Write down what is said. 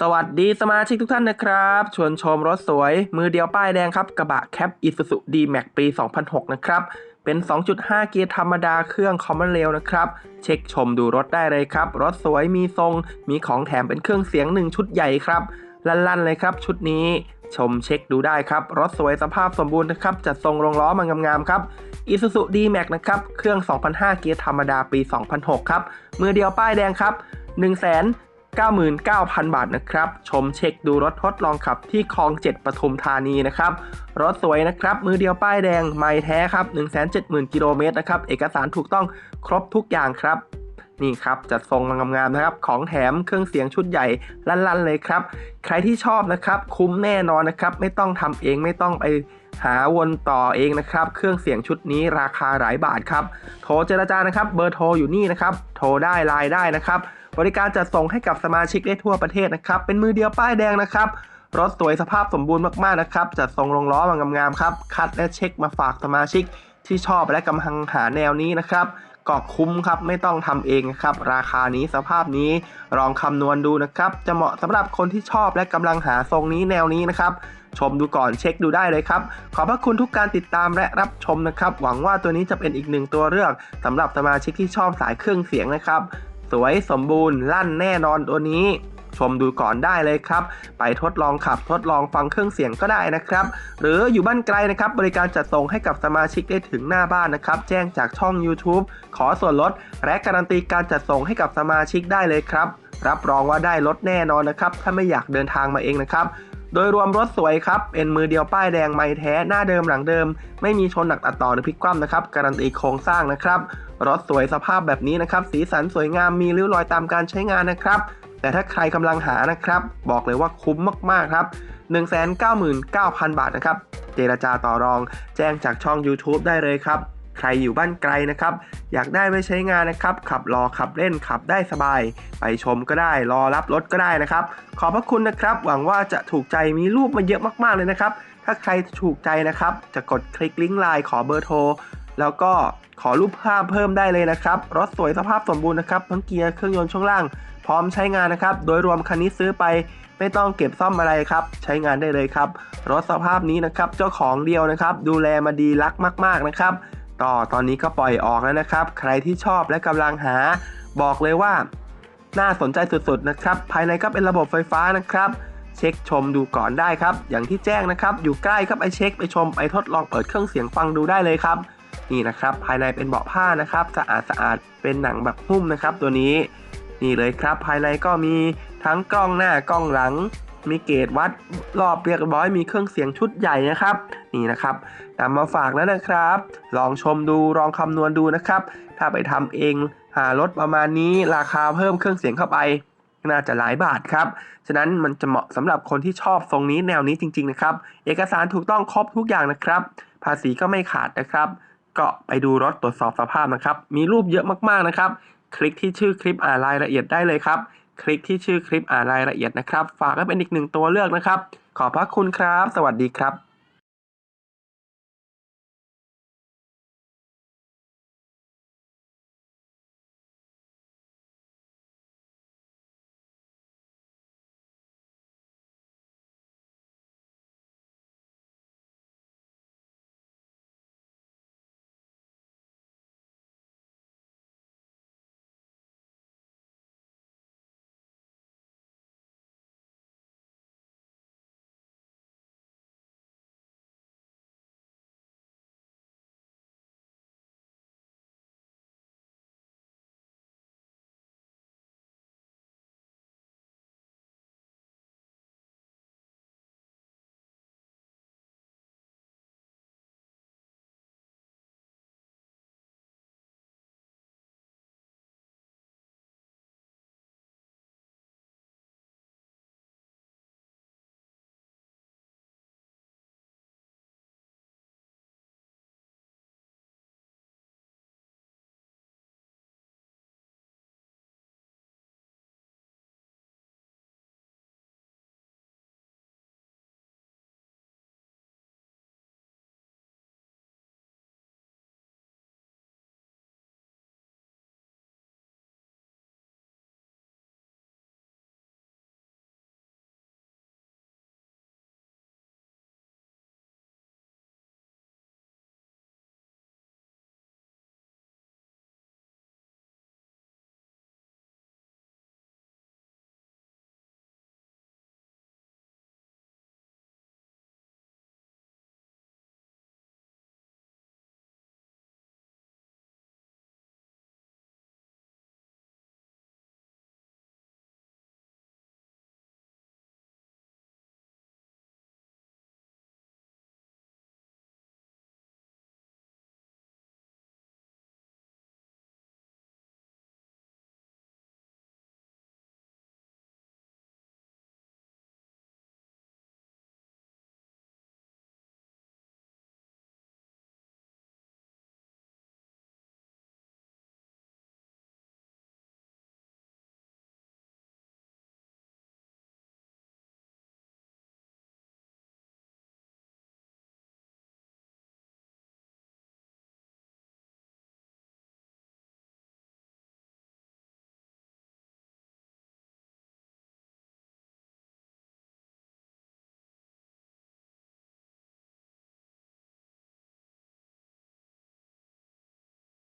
สวัสดีสมาชิกทุกท่านนะครับ ชวนชมรถสวย มือเดียวป้ายแดงครับกระบะแคป Isuzu D-Max ปี 2006 นะครับ เป็น 2.5 เกียร์ธรรมดาเครื่องคอมมอนเรลนะครับ เช็คชมดูรถได้เลยครับ รถสวยมีทรง มีของแถมเป็นเครื่องเสียง 1 ชุดใหญ่ครับ ลั่นๆเลยครับ ชุดนี้ชมเช็คดูได้ครับ รถสวยสภาพสมบูรณ์นะครับ จัดทรงรองล้อมางามๆครับ Isuzu D-Max นะครับ เครื่อง2,500เกียร์ธรรมดาปี 2006 ครับ มือเดียวป้ายแดงครับ1 0 0 0 0 99,000 บาทนะครับ ชมเช็คดูรถทดลองขับที่คลอง 7ปทุมธานีนะครับ รถสวยนะครับ มือเดียวป้ายแดง ไม่แท้ครับ 170,000 กิโลเมตรนะครับ เอกสารถูกต้องครบทุกอย่างครับ นี่ครับจัดทรงงามๆนะครับ ของแถมเครื่องเสียงชุดใหญ่ลั่นๆเลยครับ ใครที่ชอบนะครับคุ้มแน่นอนนะครับ ไม่ต้องทำเองไม่ต้องไปหาวนต่อเองนะครับ เครื่องเสียงชุดนี้ราคาหลายบาทครับ โทรเจรจานะครับ เบอร์โทรอยู่นี่นะครับ โทรได้ไลน์ได้นะครับ บริการจัดส่งให้กับสมาชิกได้ทั่วประเทศนะครับ เป็นมือเดียวป้ายแดงนะครับรถสวยสภาพสมบูรณ์มากๆนะครับ จัดส่งลงล้อมางามๆครับ คัดและเช็คมาฝากสมาชิกที่ชอบและกำลังหาแนวนี้นะครับ ก็คุ้มครับไม่ต้องทำเองครับ ราคานี้สภาพนี้ลองคำนวณดูนะครับ จะเหมาะสำหรับคนที่ชอบและกำลังหาทรงนี้แนวนี้นะครับ ชมดูก่อนเช็คดูได้เลยครับ ขอบพระคุณทุกการติดตามและรับชมนะครับ หวังว่าตัวนี้จะเป็นอีกหนึ่งตัวเลือกสำหรับสมาชิกที่ชอบสายเครื่องเสียงนะครับ สวยสมบูรณ์ลั่นแน่นอนตัวนี้ ชมดูก่อนได้เลยครับ ไปทดลองขับทดลองฟังเครื่องเสียงก็ได้นะครับ หรืออยู่บ้านไกลนะครับ บริการจัดส่งให้กับสมาชิกได้ถึงหน้าบ้านนะครับ แจ้งจากช่อง YouTube ขอส่วนลด และการันตีการจัดส่งให้กับสมาชิกได้เลยครับ รับรองว่าได้ลดแน่นอนนะครับ ถ้าไม่อยากเดินทางมาเองนะครับโดยรวมรถสวยครับ เป็นมือเดียวป้ายแดงไม่แท้ หน้าเดิมหลังเดิม ไม่มีชนหนักตัดต่อหรือพลิกคว่ำนะครับ การันตีโครงสร้างนะครับ รถสวยสภาพแบบนี้นะครับ สีสันสวยงาม มีริ้วรอยตามการใช้งานนะครับ แต่ถ้าใครกำลังหานะครับ บอกเลยว่าคุ้มมากๆครับ 199,000 บาทนะครับ เจรจาต่อรอง แจ้งจากช่อง YouTube ได้เลยครับ ใครอยู่บ้านไกลนะครับ อยากได้ไม่ใช้งานนะครับ ขับรอขับเล่นขับได้สบาย ไปชมก็ได้รอรับรถก็ได้นะครับ ขอบพระคุณนะครับ หวังว่าจะถูกใจมีรูปมาเยอะมากๆเลยนะครับ ถ้าใครถูกใจนะครับ จะกดคลิกลิงก์ไลน์ขอเบอร์โทร แล้วก็ขอรูปภาพเพิ่มได้เลยนะครับ รถสวยสภาพสมบูรณ์นะครับ ทั้งเกียร์เครื่องยนต์ช่วงล่าง พร้อมใช้งานนะครับ โดยรวมคันนี้ซื้อไปไม่ต้องเก็บซ่อมอะไรครับ ใช้งานได้เลยครับ รถสภาพนี้นะครับ เจ้าของเดียวนะครับ ดูแลมาดีรักมาก ๆนะครับ ต่อตอนนี้ก็ปล่อยออกแล้วนะครับ ใครที่ชอบและกำลังหา บอกเลยว่า น่าสนใจสุดๆนะครับ ภายในก็เป็นระบบไฟฟ้านะครับ เช็คชมดูก่อนได้ครับ อย่างที่แจ้งนะครับ อยู่ใกล้ครับไปเช็คไปชมไปทดลองเปิดเครื่องเสียงฟังดูได้เลยครับ นี่นะครับ ภายในเป็นเบาะผ้านะครับสะอาดสะอาดเป็นหนังแบบหุ้มนะครับ ตัวนี้นี่เลยครับ ภายในก็มีทั้งกล้องหน้ากล้องหลัง มีเกจวัดรอบเรียบร้อยมีเครื่องเสียงชุดใหญ่นะครับ นี่นะครับนำมาฝากแล้วนะครับ ลองชมดูลองคำนวณดูนะครับ ถ้าไปทำเองหารถประมาณนี้ราคาเพิ่มเครื่องเสียงเข้าไปน่าจะหลายบาทครับ ฉะนั้นมันจะเหมาะสำหรับคนที่ชอบทรงนี้แนวนี้จริง ๆ นะครับ เอกสารถูกต้องครบทุกอย่างนะครับ ภาษีก็ไม่ขาดนะครับ ก็ไปดูรถตรวจสอบสภาพนะครับ มีรูปเยอะมากๆนะครับ คลิกที่ชื่อคลิปอ่านรายละเอียดได้เลยครับ คลิกที่ชื่อคลิปอ่านรายละเอียดนะครับ ฝากไว้เป็นอีกหนึ่งตัวเลือกนะครับ ขอบพระคุณครับ สวัสดีครับ